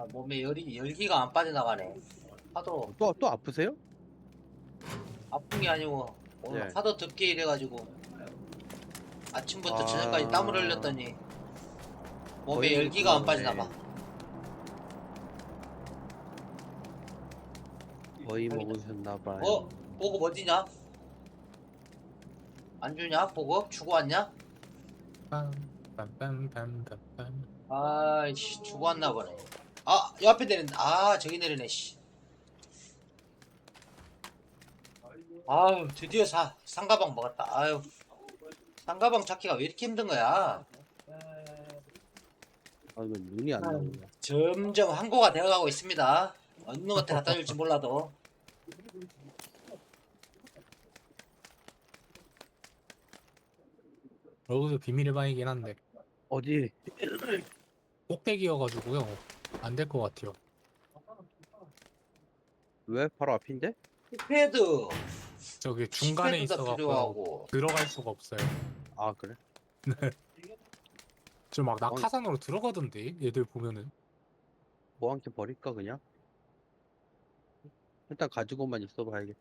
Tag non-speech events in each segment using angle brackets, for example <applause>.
아, 몸에 열이 열기가 안 빠져나가네. 하도 또, 또 아프세요? 아픈 게 아니고 오늘 네. 하도 덥게 일해가지고 아침부터 아. 저녁까지 땀을 흘렸더니 몸에 거의 열기가 안 그거네. 빠져나가. 거의 먹으셨나봐요. 어? 보급 어디냐? 안 주냐? 보급 주고 왔냐? 빰빰빰빰빰빰 아이씨 주고 왔나 보네. 아, 여 앞에 내린다. 아, 저기 내리네, 씨. 아유, 드디어 사, 상가방 먹었다. 아유, 상가방 찾기가 왜 이렇게 힘든 거야? 아, 이거 눈이 안 나오네. 점점 항고가 되어가고 있습니다. 어느 놈한테 갖다 줄지 몰라도. 여기도 비밀의 방이긴 한데 어디? 꼭대기여가지고요 안 될 것 같아요 왜? 바로 앞인데? 패드, 저기 중간에 있어갖고 필요하고. 들어갈 수가 없어요 아, 그래? 저 막 낙하산으로 들어가던데 얘들 보면은 뭐 한 개 버릴까, 그냥? 일단 가지고만 있어 봐야겠다.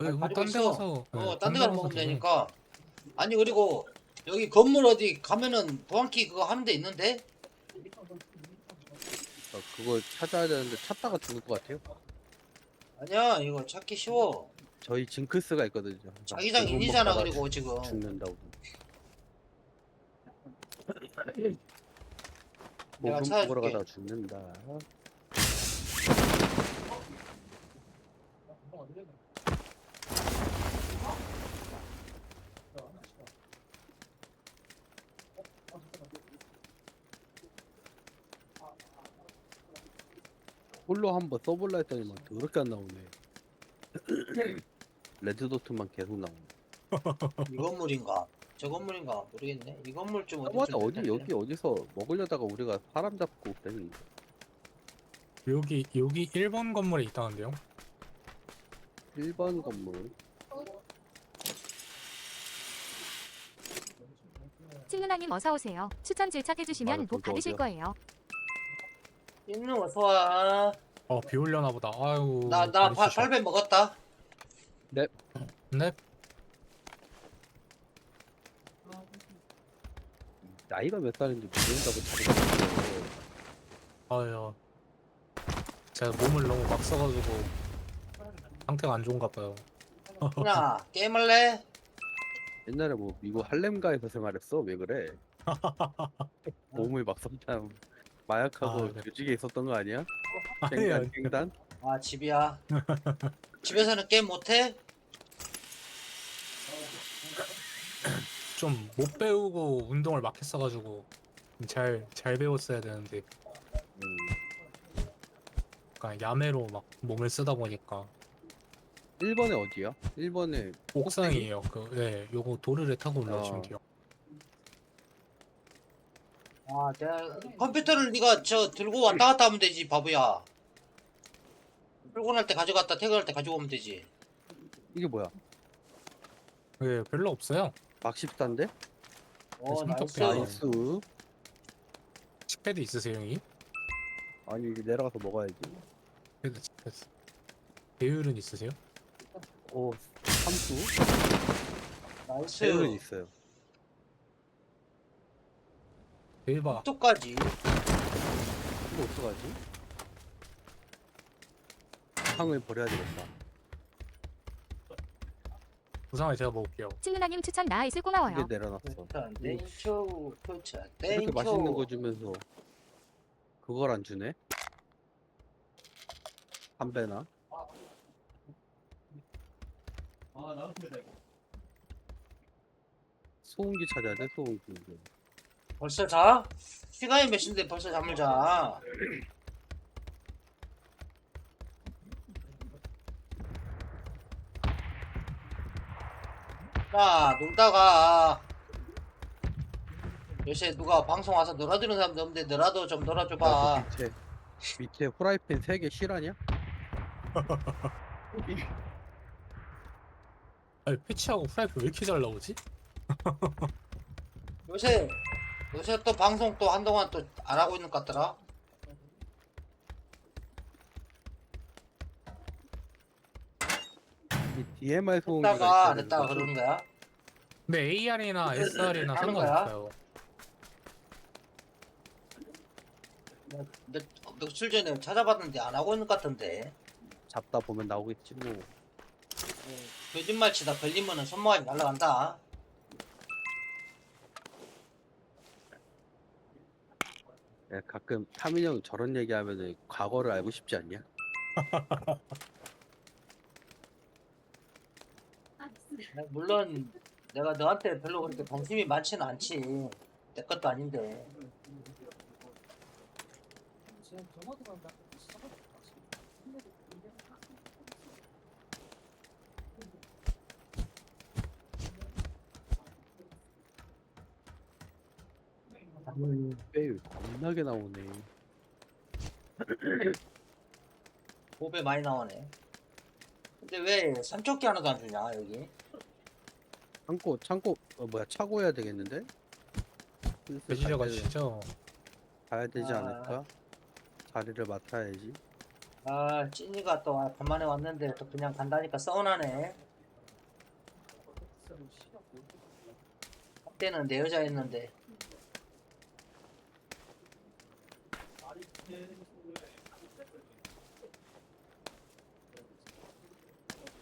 네, 가지고 딴데 있어. 가서 네, 어, 딴딴데데 가서 가서 먹으면. 되니까. 아니, 그리고 여기 건물 어디 가면은 보안키 그거 하는 데 있는데? 어, 그걸 찾아야 되는데 찾다가 죽을 것 같아요. 아니야, 이거 찾기 쉬워. 저희 징크스가 있거든요. 자기장 그거 인이잖아, 먹다가 그리고 지금. 죽는다고. 내가 찾아줄게. 먹으러 가다가 죽는다. 홀로 한번 써볼라 했더니만 더럽게 안 나오네. <clears throat> 레드도트만 계속 나오네. <laughs> 이 건물인가? 저 건물인가? 모르겠네. 이 건물 좀 어디 맞아 어디 여기 어디서 먹으려다가 우리가 사람 잡고 그랬는데 여기 여기 1번 건물에 있다는데요 1번 건물 칠누나님 어서 오세요. 추천 질착해 주시면 맞아, 복 저기 받으실 어디야? 거예요. 있는 어서 와. 어 비 올려나 보다 아유 나, 나 다리 쑤셔. 8배 먹었다. 네 나이가 몇 살인지 모른다고 자리가 없어 아유 제가 몸을 너무 막 써가지고 상태가 안 좋은가 봐요 누나, <laughs> 게임할래? 옛날에 뭐 미국 할렘가에서 생활했어 왜 그래 <laughs> 몸을 막 썼다 마약하고 아, 네. 조직에 있었던 거 아니야? <laughs> 아니 갱단 아, 집이야. <laughs> 집에서는 게임 못해? 좀 못 배우고 운동을 막 했어가지고 잘 잘 배웠어야 되는데 음. 약간 야매로 막 몸을 쓰다 보니까 1번에 어디야? 1번에 옥상이에요. 그, 네, 요거 도르를 타고 올라오시면 어. 돼요. 아, 내가 컴퓨터를 네가 저 들고 왔다 갔다 하면 되지, 바보야. 출근할 때 가져갔다 퇴근할 때 가지고 오면 되지. 이게 뭐야? 네, 별로 없어요. 막 14인데? 어, 손톱 나이스. 뼈. 나이스 식패드 있으세요, 형이? 아니 이게 내려가서 먹어야지 식패드, 식패드. 배율은 있으세요? 오 삼수? 나이스. 배율은 있어요 대박. 또까지. 이거 어떡하지? 상을 버려야 되겠다 부상을 제가 먹을게요. 칠누나님 추천 나이스 고마워요. 이게 내려놨어 교차, 땡초, 교차, 이렇게 땡초. 맛있는 거 주면서 그걸 안 주네? 담배나? 소음기 찾아야 돼 소음기 벌써 자? 시간이 몇 시인데 벌써 잠을 자. 야, 놀다가 요새 누가 방송 와서 놀아주는 사람도 없는데 너라도 좀 놀아줘봐. 밑에 밑에 후라이팬 3개 실하냐? <laughs> 아니, 패치하고 프라이팬 왜 이렇게 잘 나오지? 요새 요새 또 방송 또 한동안 또 안 하고 있는 것 같더라. 이 DMR 소음기가 했다가 안 했다가 그러는 거야. 근데 AR이나 그 SR이나 상관없어요. 근데 며칠 전에 찾아봤는데 안 하고 있는 것 같은데. 잡다 보면 나오겠지 뭐. 어, 거짓말 치다 걸리면은 손모가지 날라간다. 야, 가끔 타민 형 저런 얘기하면은 과거를 알고 싶지 않냐? 물론 내가 너한테 별로 그렇게 관심이 많지는 않지. 내 것도 아닌데. 빼 겁나게 나오네 보배 많이 나오네. 근데 왜 삼척기 하나도 안 주냐 여기? 창고 창고 어, 뭐야 차고 해야 되겠는데? 때 가시죠. 가야 되지 아. 않을까? 자리를 맡아야지 아 찐이가 또 아, 간만에 왔는데 또 그냥 간다니까 서운하네. 그때는 내 여자였는데.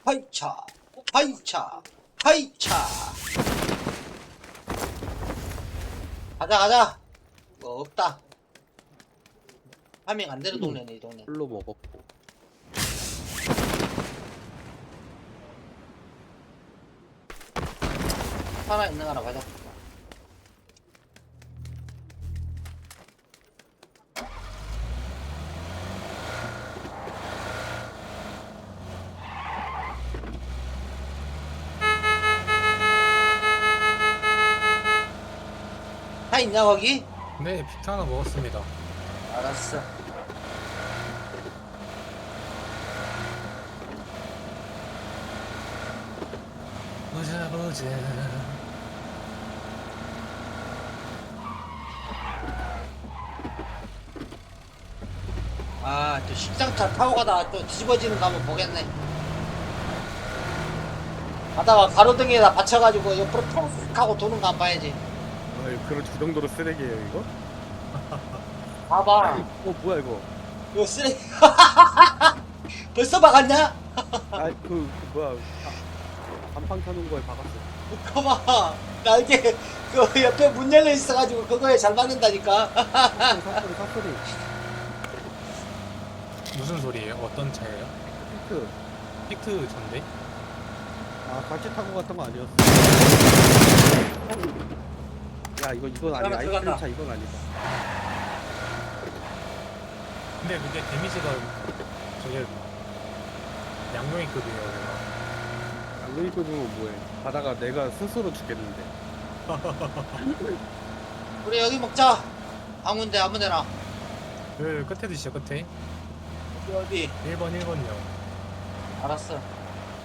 하이차, 하이차, 하이차. 가자 가자. 뭐 없다. 파밍 안 되는 동네네 이 동네. 풀로 먹었고 하나 있는 거나 가자. 다 있냐 거기? 네, 빅트 하나 먹었습니다. 알았어. 보자 보자. 아, 또 식장차 타고 가다가 또 뒤집어지는 거 한번 보겠네. 가다가 가로등에다 받쳐가지고 옆으로 톡 하고 도는 거 한번 봐야지. 아 그런 저 정도로 쓰레기예요 이거? <laughs> 봐봐. 어 뭐야 이거 이거 쓰레기. <laughs> 벌써 박았냐? 아그 그 뭐야 아, 간판 타는 거에 박았어 봐봐. 날개 그 옆에 문 열려 있어가지고 그거에 잘 맞는다니까. 사소리 사소리 무슨 소리예요? 어떤 차예요? 픽트 픽트 전데? 아 같이 타고 갔던 거 아니었어 야 이거 이건 아니야 아이스크림 들어간다. 차 이건 아니다 근데 그게 데미지가 저게 양용이급이에요. 그거. 안 그리고 보면 뭐해 가다가 내가 스스로 죽겠는데 <laughs> 우리 여기 먹자. 아무데 아무데나. 그 끝에 드시죠 끝에. 어디 어디. 1번 1번요. 알았어.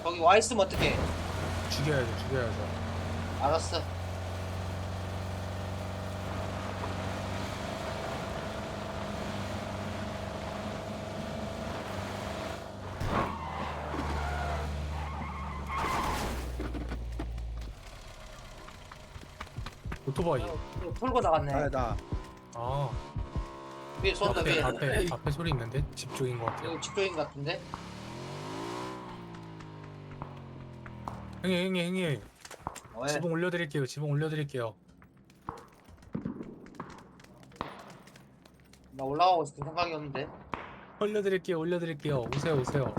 거기 와 있으면 어떡해. 죽여야죠 죽여야죠. 알았어. 오토바이. 이거 풀고 나갔네. 아 나 아 위에 쏜다 앞에 위에. 앞에 앞에 소리 있는데 집 쪽인 것 같아요. 이거 집조인 같은데? 형님 형님 형님 왜? 지붕 올려드릴게요 지붕 올려드릴게요. 나 올라가고 싶은 생각이 없는데. 올려드릴게요 올려드릴게요 오세요 오세요.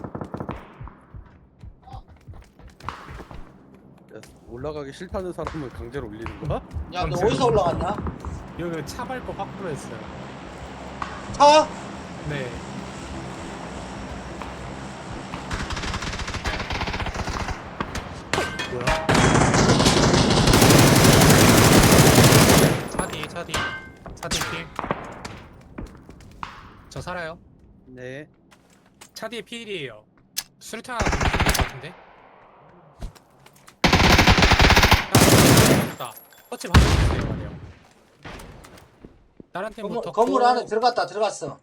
올라가기 싫다는 사람을 강제로 올리는 거야? 야, 너 어디서 올라갔냐? 여기 차 밟고 확보로 했어요. 차? 네. 뭐야? 차 뒤, 차 뒤. 차 뒤, 필. 저 살아요. 네차 뒤에 필이에요. 수류탄 하나 던질 것 같은데? 다 터치 했어요, 말이요. 다른 팀 건물, 건물 안에 들어갔다, 들어갔어.